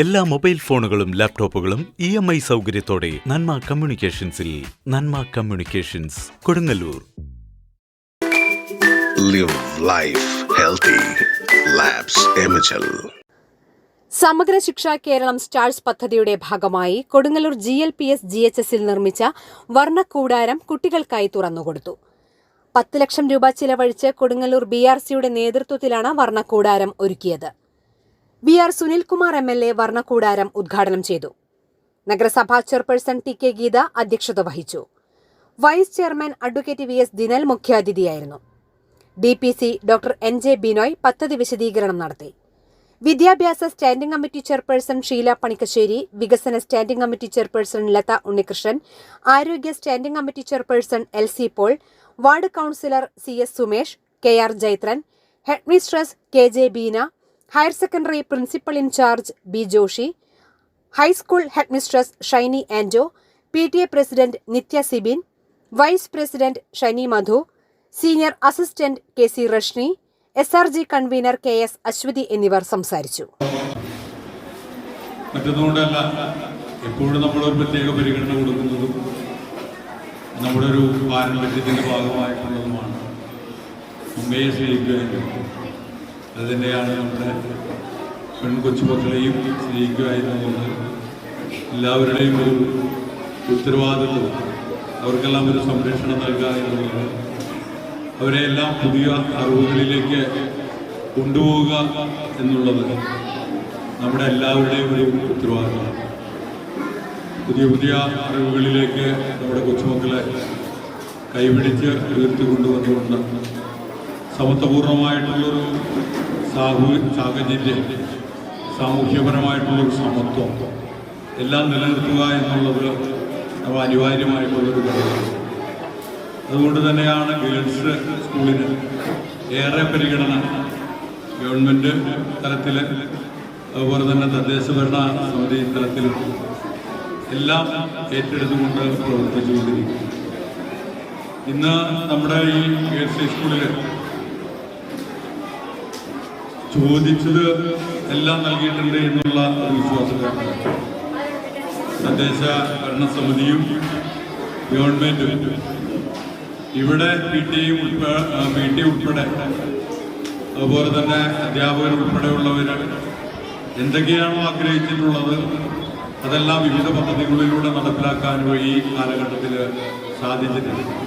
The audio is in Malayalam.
എല്ലാ മൊബൈൽ ഫോണുകളും ലാപ്ടോപ്പുകളും ഇ എം ഐ സൗകര്യത്തോടെ Nanma കമ്മ്യൂണിക്കേഷൻസിൽ Nanma communications Kodungallur. Live life healthy. Samagra Shiksha Keralam stars പദ്ധതിയുടെ ഭാഗമായി Kodungallur G L P S G H എസിൽ നിർമ്മിച്ച വർണക്കൂടാരം കുട്ടികൾക്കായി തുറന്നുകൊടുത്തു. പത്ത് ലക്ഷം രൂപ ചിലവഴിച്ച് കൊടുങ്ങല്ലൂർ ബി ആർ സിയുടെ നേതൃത്വത്തിലാണ് വർണക്കൂടാരം ഒരുക്കിയത്. B R Sunilkumar M L A വർണക്കൂടാരം ഉദ്ഘാടനം ചെയ്തു. നഗരസഭാ ചെയർപേഴ്സൺ ടി കെ ഗീത അധ്യക്ഷത വഹിച്ചു. Vice chairman advocate V S Dinal മുഖ്യാതിഥിയായിരുന്നു. D P C doctor N J Binoy പദ്ധതി വിശദീകരണം നടത്തി. വിദ്യാഭ്യാസ standing committee chairperson Sheela Panikkassery വികസന standing committee chairperson Latha Unnikrishnan ആരോഗ്യ standing committee chairperson L C Paul ward councillor C S Sumesh K R Jaithran headmistress K J Beena higher secondary principal in charge B Joshi high school headmistress Shiny Ando P T A president Nithya Sibin vice president Shani Madhu senior assistant K C Rashni S R G convener K S Aswathy എന്നിവർ സംസാരിച്ചു. മറ്റൊന്നുകൊണ്ടല്ല എപ്പോഴും ഒരു പ്രത്യേക പരിഗണന കൊടുക്കുന്നതും നമ്മുടെ ഒരു പാരമ്പര്യത്തിന്റെ ഭാഗമായിട്ടുള്ളതുമാണ്. മുംബൈയെ സ്നേഹിക്കുക എന്നുള്ളത് അത് തന്നെയാണ് നമ്മുടെ പെൺകൊച്ചുമക്കളെയും സ്നേഹിക്കുമായിരുന്നു എല്ലാവരുടെയും ഒരു ഉത്തരവാദിത്വം. അവർക്കെല്ലാം ഒരു സംരക്ഷണം നൽകുക എന്നുള്ളത്. അവരെ എല്ലാം പുതിയ അറിവുകളിലേക്ക് കൊണ്ടുപോവുക എന്നുള്ളത് നമ്മുടെ എല്ലാവരുടെയും ഒരു ഉത്തരവാദിത്തമാണ് പുതിയ പുതിയ അറിവുകളിലേക്ക് നമ്മുടെ കൊച്ചുമക്കളെ കൈപിടിച്ച് ഉയർത്തി കൊണ്ടുവന്നുകൊണ്ട് സമത്വപൂർണമായിട്ടുള്ളൊരു സാഹു സാഹചര്യം സാമൂഹ്യപരമായിട്ടുള്ളൊരു സമത്വം. എല്ലാം നിലനിർത്തുക എന്നുള്ളത് നമ്മൾ അനിവാര്യമായിട്ടുള്ളൊരു കാര്യമാണ്. അതുകൊണ്ട് തന്നെയാണ് ഗേൾസ് സ്കൂളിന് ഏറെ പരിഗണന ഗവൺമെന്റ് തലത്തിൽ അതുപോലെ തന്നെ തദ്ദേശ ഭരണ സമിതി തലത്തിലും എല്ലാം ഏറ്റെടുത്തുകൊണ്ട് പ്രവർത്തിച്ചുകൊണ്ടിരിക്കും ഇന്ന് നമ്മുടെ ഈ ഗേൾസ് ഹൈസ്കൂളിൽ ചോദിച്ചത് എല്ലാം നൽകിയിട്ടുണ്ട് എന്നുള്ള ഒരു വിശ്വാസം തദ്ദേശ ഭരണസമിതിയും ഗവൺമെന്റും ഇവിടെ പി ടിയും പി ടി ഉൾപ്പെടെ അതുപോലെ തന്നെ അധ്യാപകർ ഉൾപ്പെടെയുള്ളവർ എന്തൊക്കെയാണോ ആഗ്രഹിച്ചിട്ടുള്ളത് അതെല്ലാം വിവിധ പദ്ധതികളിലൂടെ നടപ്പിലാക്കാൻ ഈ കാലഘട്ടത്തിൽ സാധിച്ചിട്ടുണ്ട്.